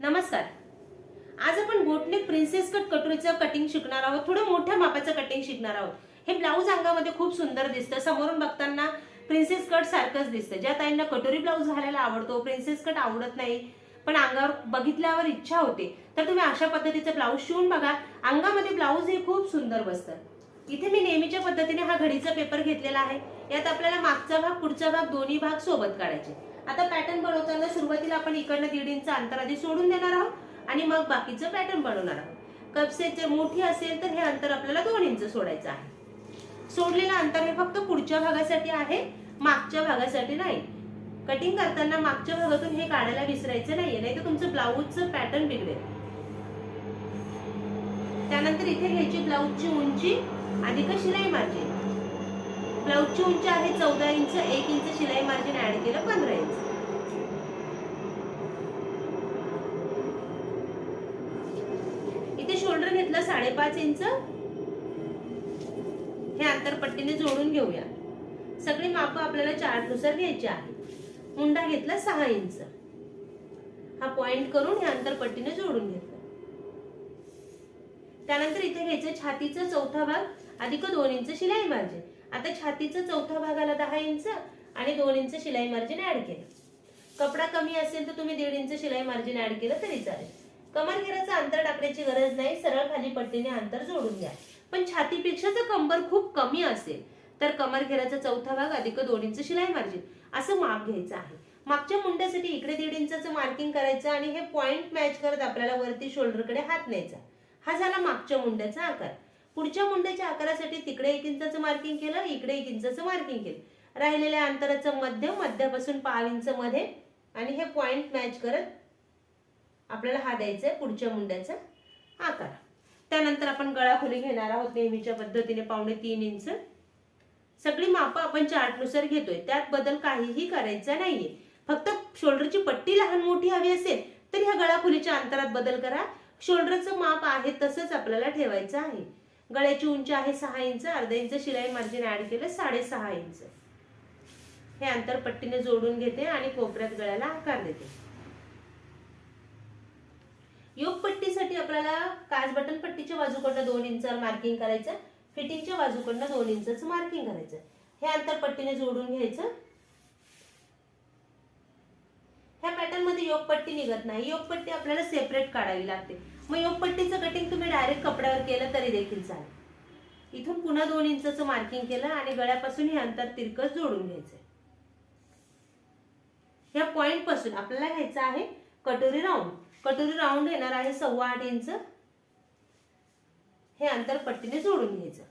नमस्कार. आज आपण बोटनेक प्रिन्सेस कट कटोरीचं कटिंग शिकणार आहोत. थोडं मोठ्या मापाचं कटिंग शिकणार आहोत. हे ब्लाऊज अंगामध्ये खूप सुंदर दिसतं. समोरून बघताना प्रिन्सेस कट सारखंच दिसतं. ज्या ताईंना कटोरी ब्लाऊज घालायला आवडतो प्रिन्सेस कट आवडत नाही पण अंगावर बघितल्यावर इच्छा होते तर तुम्ही अशा पद्धतीचं ब्लाऊज शिवून बघा. अंगामध्ये ब्लाऊज हे खूप सुंदर बसतं. इथे मी नेहमीच्या पद्धतीने हा घडीचा पेपर घेतलेला आहे. यात आपल्याला मागचा भाग पुढचा भाग दोन्ही भाग सोबत काढायचे. आता पॅटर्न बनवताना सुरुवातीला आपण इकडनं दीड इंच अंतर आधी सोडून देणार आहोत आणि मग बाकीचं पॅटर्न बनवणार आहोत. कपसेट जर मोठी असेल तर हे अंतर आपल्याला दोन इंच सोडायचं आहे. सोडलेलं अंतर हे फक्त पुढच्या भागासाठी आहे मागच्या भागासाठी नाही. कटिंग करताना मागच्या भागातून हे काढायला विसरायचं नाहीये नाही तर तुमचं ब्लाऊजचं पॅटर्न बिघडेल. त्यानंतर इथे घ्यायची ब्लाऊजची उंची अधिक शिलाई मार्जिन ब्लाऊजची उंची आहे चौदा इंच एक इंच शिलाई मार्जिन ऍड केलं पंधरा इंच. इथे शोल्डर घेतलं साडेपाच इंच. हे आंतरपट्टीने जोडून घेऊया. सगळी माप आपल्याला चार्टनुसार घ्यायची आहे मुंडा घेतला सहा इंच. हा पॉइंट करून हे आंतरपट्टीने जोडून घेतला. त्यानंतर इथे घ्यायचं छातीचा चौथा भाग अधिक दोन इंच शिलाई मार्जिन. आता छातीचा चौथा भागाला दहा इंच आणि दोन इंच शिलाई मार्जिन ऍड केलं. कपडा कमी असेल तर तुम्ही दीड इंच शिलाई मार्जिन ऍड केलं तरी चालेल. कमर घेराचं अंतर टाकण्याची गरज नाही सरळ खाली पट्टीने अंतर जोडून घ्या. पण छातीपेक्षा जर कंबर खूप कमी असेल तर कमर घेराचा चौथा भाग अधिक दोन इंच शिलाई मार्जिन असं माप घ्यायचं आहे. मागच्या मुंड्यासाठी इकडे दीड इंचाचं मार्किंग करायचं आणि हे पॉइंट मॅच करत आपल्याला वरती शोल्डरकडे हात न्यायचा. हा झाला मागच्या मुंड्याचा आकार. पुढच्या मुंड्याच्या आकारासाठी तिकडे एक इंचाचं मार्किंग केलं इकडे एक इंचाचं मार्किंग केलं. राहिलेल्या अंतराचं मध्य मध्यापासून पाव इंच मध्ये. आणि हे पॉइंट मॅच करत आपल्याला हा द्यायचा आहे पुढच्या मुंड्याचा आकार. त्यानंतर आपण गळा खोली घेणार आहोत नेहमीच्या पद्धतीने पावणे तीन इंच. सगळी मापं आपण चार्टनुसार घेतोय. त्यात बदल काहीही करायचा नाहीये. फक्त शोल्डरची पट्टी लहान मोठी हवी असेल तर ह्या गळा खोलीच्या अंतरात बदल करा. शोल्डरचं माप आहे तसंच आपल्याला ठेवायचं आहे. गळ्याची उंची आहे सहा इंच अर्धा इंच शिलाई मार्जिन ऍड केलं साडेसहा इंच. हे अंतर पट्टीने जोडून घेते आणि कोपऱ्यात गळ्याला आकार देते. योग पट्टीसाठी आपल्याला काच बटन पट्टीच्या बाजूकडनं दोन इंचावर मार्किंग करायचं फिटिंगच्या बाजूकडनं दोन इंचाचं मार्किंग करायचं. हे अंतर पट्टीने जोडून घ्यायचं ह्या योगपट्टी निघत नाही. योगपट्टी आपल्याला सेपरेट काढावी लागते. मग योगपट्टीचं कटिंग तुम्ही डायरेक्ट कपड्यावर केलं तरी देखील चालेल. इथून पुन्हा दोन इंचाचं मार्किंग केलं आणि गळ्यापासून हे अंतर तिरकस जोडून घ्यायचं ह्या पॉइंटपासून आपल्याला घ्यायचं आहे कटोरी राऊंड कटोरी राऊंड येणार आहे सव्वा आठ इंच. हे अंतर पट्टीने जोडून घ्यायचं.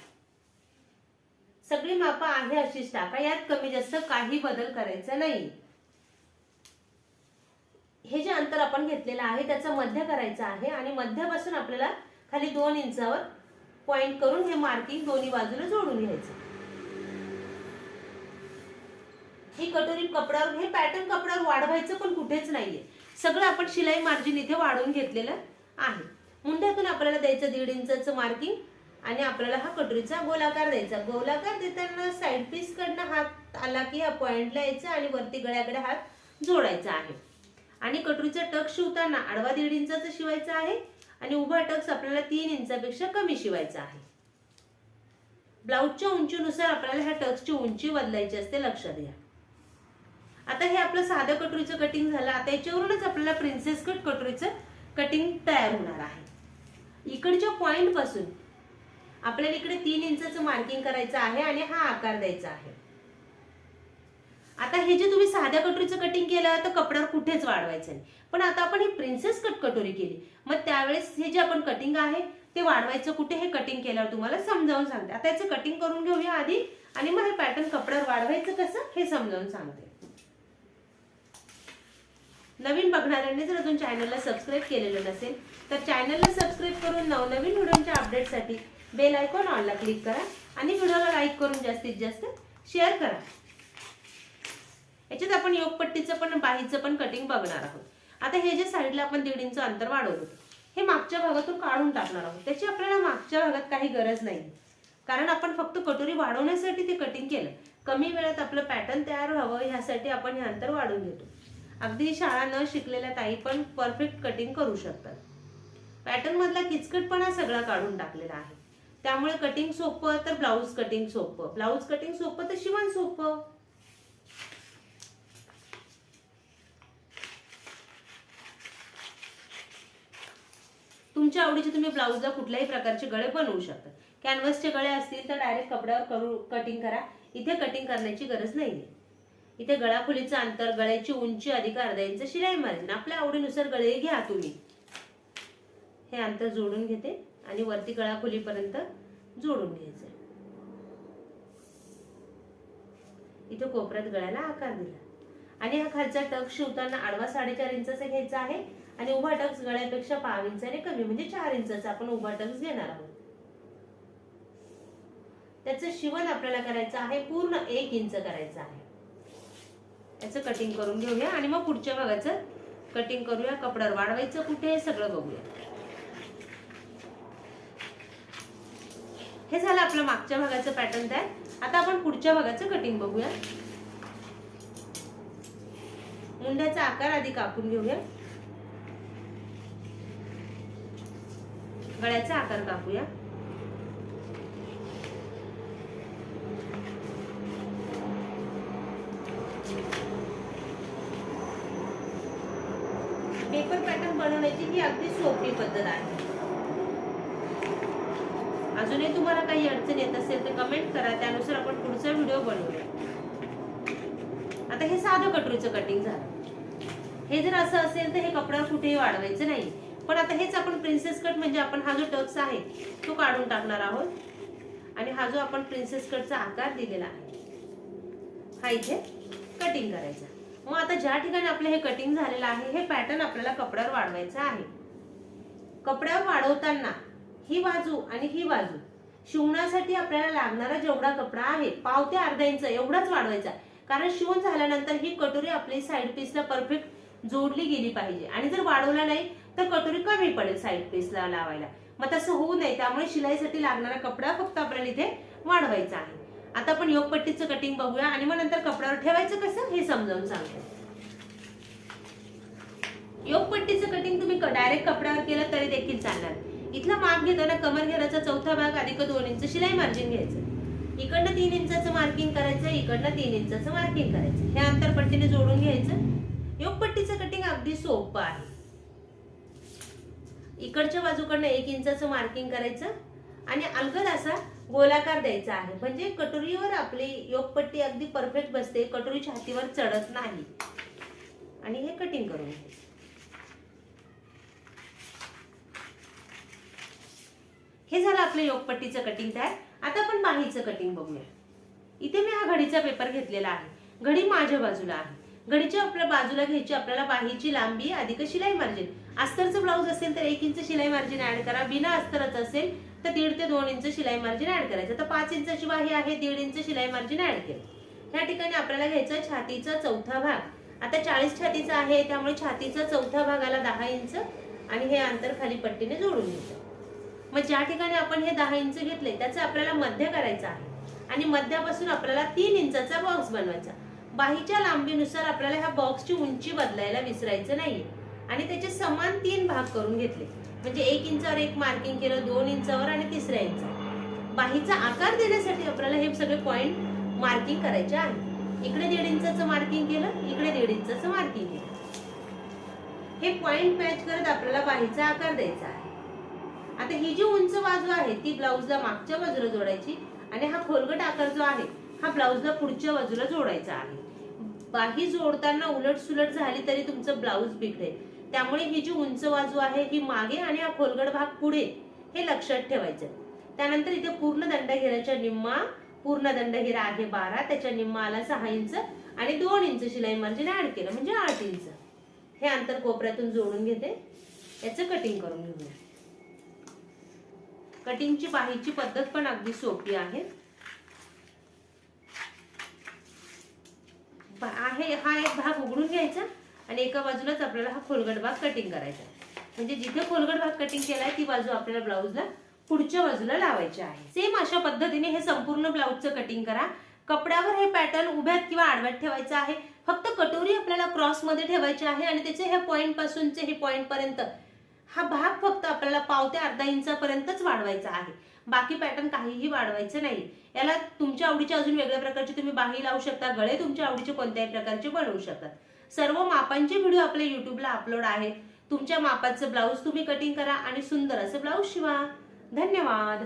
सगळी मापं आहे अशीच टाका. यात कमी जास्त काही बदल करायचा नाही. हे जे अंतर आपण घेतलेलं आहे त्याचं मध्य करायचं आहे आणि मध्यापासून आपल्याला खाली दोन इंचावर पॉइंट करून हे मार्किंग दोन्ही बाजूला जोडून घ्यायचं. ही कटोरी कपड्यावर हे पॅटर्न कपड्यावर वाढवायचं पण कुठेच नाहीये. सगळं आपण शिलाई मार्जिन इथे वाढवून घेतलेलं आहे. मुंड्यातून आपल्याला द्यायचं दीड इंचाचं मार्किंग आणि आपल्याला हा कटोरीचा गोलाकार द्यायचा. गोलाकार देताना साईड पीस कडनं हात आला की हा पॉइंटला यायचा आणि वरती गळ्याकडे हात जोडायचा आहे. आणि कटोरीचा टक शिवताना आडवा दीड इंचाचा शिवायचा आहे आणि उभा टक्स आपल्याला तीन इंचापेक्षा कमी शिवायचा आहे. ब्लाऊजच्या उंचीनुसार आपल्याला ह्या टक्सची उंची बदलायची असते लक्षात घ्या. आता हे आपलं साधं कटोरीचं कटिंग झालं. आता याच्यावरूनच आपल्याला प्रिन्सेस कट कटोरीचं कटिंग तयार होणार आहे. इकडच्या पॉईंटपासून आपल्याला इकडे तीन इंचाचं मार्किंग करायचं आहे आणि हा आकार द्यायचा आहे. आता हे जे तुम्ही साध्या कटोरीचं कटिंग केलं तर कपड्यावर कुठेच वाढवायचं नाही. पण आता आपण ही प्रिन्सेस कट कटोरी केली. मग त्यावेळेस हे जे आपण कटिंग आहे ते वाढवायचं कुठे हे कटिंग केल्यावर तुम्हाला समजावून सांगते. आता याचं कटिंग करून घेऊया आधी आणि मग हे पॅटर्न कपड्यावर वाढवायचं कसं हे समजावून सांगते. नवीन बघणाऱ्यांनी जर अजून चॅनलला सबस्क्राईब केलेलं नसेल तर चॅनलला सबस्क्राईब करून नवनवीन व्हिडिओच्या अपडेटसाठी बेल आयकॉन ऑनला क्लिक करा आणि व्हिडिओला लाईक करून जास्तीत जास्त शेअर करा. याच्यात आपण योगपट्टीचं पण बाहीचं पण कटिंग बघणार आहोत. आता हे जे साईडला आपण दीड इंच अंतर वाढवलं हे मागच्या भागातून काढून टाकणार आहोत. त्याची आपल्याला मागच्या भागात काही गरज नाही. कारण आपण फक्त कटोरी वाढवण्यासाठी ते कटिंग केलं. कमी वेळात आपलं पॅटर्न तयार व्हावं ह्यासाठी आपण हे अंतर वाढवून घेतो. अगदी शाळा न शिकलेल्या ताई पण परफेक्ट कटिंग करू शकतात. पॅटर्न मधला किचकटपणा सगळा काढून टाकलेला आहे. त्यामुळे कटिंग सोपं तर ब्लाऊज कटिंग सोपं. ब्लाऊज कटिंग सोपं तर शिवण सोपं. तुमच्या आवडीचे तुम्ही ब्लाऊजला कुठल्याही प्रकारचे गळे बनवू शकता. कॅनव्हसचे गळे असतील तर डायरेक्ट कपड्यावर करू कटिंग करा. इथे कटिंग करण्याची गरज नाही आहे इथे गळाखोलीचं अंतर गळ्याची उंची अधिक अर्धा इंच शिलाई मार्जिन आपल्या आवडीनुसार गळे घ्या तुम्ही. हे अंतर जोडून घेते आणि वरती गळाखोलीपर्यंत जोडून घ्यायचं. इथे कोपऱ्यात गळ्याला आकार दिला. आणि हा खालचा टक शिवताना आडवा साडेचार इंचाचा घ्यायचा आहे. आणि उभा टक्स गळ्यापेक्षा पाव इंचाने कमी म्हणजे चार इंचाचा आपण उभा टक्स घेणार आहोत. त्याचं शिवण आपल्याला करायचं आहे पूर्ण एक इंच करायचं आहे. याचं कटिंग करून घेऊया आणि मग पुढच्या भागाचं कटिंग करूया. कपड्यावर वाढवायचं कुठे हे सगळं बघूया. हे झालं आपलं मागच्या भागाचं पॅटर्न तयार. आता आपण पुढच्या भागाचं कटिंग बघूया. मुंड्याचा आकार आधी कापून घेऊया. गळ्याचा आकार कापूया. पेपर पॅटर्न बनवण्याची ही अगदी सोपी पद्धत आहे. अजूनही तुम्हाला काही अडचण येत असेल तर कमेंट करा त्यानुसार आपण पुढचा व्हिडिओ बनवूया. आता हे साधं कटोरीचं कटिंग झालं. हे जर असं असेल तर हे कपड्यावर कुठेही वाढवायचं नाही. पण आता हेच आपण प्रिन्सेस कट म्हणजे आपण हा जो टक्स आहे तो काढून टाकणार आहोत. आणि हा जो आपण प्रिन्सेस कटचा आकार दिलेला आहे हा इथे कटिंग करायचा. मग आता ज्या ठिकाणी आपलं हे कटिंग झालेलं आहे हे पॅटर्न आपल्याला कपड्यावर वाढवायचं आहे. कपड्यावर वाढवताना ही बाजू आणि ही बाजू शिवण्यासाठी आपल्याला लागणारा जेवढा कपडा आहे पाव ते अर्धा इंच एवढाच वाढवायचा. कारण शिवून झाल्यानंतर ही कटोरी आपली साईड पीसला परफेक्ट जोडली गेली पाहिजे. आणि जर वाढवला नाही तर कटोरी कमी पडेल साईड पीसला लावायला. मग तसं होऊ नये त्यामुळे शिलाईसाठी लागणारा कपडा फक्त आपल्याला इथे वाढवायचा आहे. आता आपण योगपट्टीचं कटिंग बघूया आणि मग नंतर कपड्यावर ठेवायचं कसं हे समजावून सांगते. योगपट्टीचं कटिंग तुम्ही डायरेक्ट कपड्यावर केलं तरी देखील चालणार. इथला माप घेताना कमर घेराचा चौथा भाग अधिक दोन इंच शिलाई मार्जिन घ्यायचं. इकडनं तीन इंचाचं मार्किंग करायचं इकडनं तीन इंचाचं मार्किंग करायचं. हे अंतर पट्टीने जोडून घ्यायचं. योगपट्टीचं कटिंग अगदी सोपं आहे. इकडच्या बाजूकडनं एक इंचाचं मार्किंग करायचं आणि अलगद असा गोलाकार द्यायचा आहे. म्हणजे कटोरीवर आपली योगपट्टी अगदी परफेक्ट बसते कटोरी छातीवर चढत नाही. आणि हे कटिंग करून हे झालं आपलं योगपट्टीचं कटिंग तयार. आता आपण बाहीचं कटिंग बघूया. इथे मी हा घडीचा पेपर घेतलेला आहे. घडी माझ्या बाजूला आहे. घडीच्या आपल्या बाजूला घ्यायची आपल्याला बाहीची लांबी अधिक शिलाई मार्जिन अस्तरचं ब्लाऊज असेल तर एक इंच शिलाई मार्जिन ऍड करा. बिना अस्तरचं असेल तर दीड ते दोन इंच शिलाई मार्जिन ऍड करायचं. तर पाच इंचाची बाही आहे दीड इंच शिलाई मार्जिन ऍड केलं. या ठिकाणी आपल्याला घ्यायचं छातीचा चौथा भाग. आता चाळीस छातीचा आहे त्यामुळे छातीचा चौथा भागाला दहा इंच आणि हे अंतर खाली पट्टीने जोडून घ्यायचं मग ज्या ठिकाणी आपण हे दहा इंच घेतले त्याचं आपल्याला मध्य करायचं आहे. आणि मध्यापासून आपल्याला तीन इंचाचा बॉक्स बनवायचा. बाहीच्या लांबीनुसार आपल्याला ह्या बॉक्सची उंची बदलायला विसरायचं नाहीये. आणि त्याचे समान तीन भाग करून घेतले. म्हणजे एक इंचावर एक मार्किंग केलं दोन इंचावर आणि तिसऱ्या इंचावर. बाहीचा आकार देण्यासाठी आपल्याला हे सगळे पॉइंट मार्किंग करायचे आहे. इकडे दीड इंचाचं मार्किंग केलं इकडे दीड इंचाचं मार्किंग केलं. हे पॉइंट मॅच करत आपल्याला बाहीचा आकार द्यायचा आहे. आता ही जी उंच बाजू आहे ती ब्लाऊजला मागच्या बाजूला जोडायची आणि हा खोलगट आकार जो आहे हा ब्लाऊजला पुढच्या बाजूला जोडायचा आहे. बाही जोडताना उलट सुलट झाली तरी तुमचं ब्लाऊज बिघडेल. त्यामुळे ही जी उंच बाजू आहे ही मागे आणि हा खोलगड भाग पुढे हे लक्षात ठेवायचं. त्यानंतर इथे पूर्ण दंडघेराच्या निम्मा पूर्ण दंडघेरा आहे बारा त्याच्या निम्माला सहा इंच आणि दोन इंच शिलाई मार्जिन ऍड केलं म्हणजे आठ इंच. हे अंतर कोपऱ्यातून जोडून घेते. याचं कटिंग करून घेऊया. कटिंगची बाहीची पद्धत पण अगदी सोपी आहे. आहे हा एक भाग उघडून घ्यायचा. आणि एका बाजूलाच आपल्याला हा खोलगट भाग कटिंग करायचा म्हणजे जिथे खोलगट भाग कटिंग केलाय ती बाजू आपल्याला ब्लाऊजला पुढच्या बाजूला लावायची आहे. सेम अशा पद्धतीने हे संपूर्ण ब्लाऊजचं कटिंग करा. कपड्यावर हे पॅटर्न उभ्यात किंवा आडव्यात ठेवायचं आहे. फक्त कटोरी आपल्याला क्रॉसमध्ये ठेवायची आहे आणि त्याचे ह्या पॉईंट पासूनचे हे पॉईंट पर्यंत हा भाग फक्त आपल्याला पाव ते अर्धा इंचापर्यंतच वाढवायचा आहे. बाकी पॅटर्न काहीही वाढवायचं नाही. याला तुमच्या आवडीचे अजून वेगळ्या प्रकारचे तुम्ही बाही लावू शकता गळे तुमच्या आवडीचे कोणत्याही प्रकारचे बनवू शकतात सर्व मापांचे व्हिडिओ आपल्या युट्यूबला अपलोड आहेत. तुमच्या मापाचं ब्लाऊज तुम्ही कटिंग करा आणि सुंदर असं ब्लाऊज शिवा. धन्यवाद.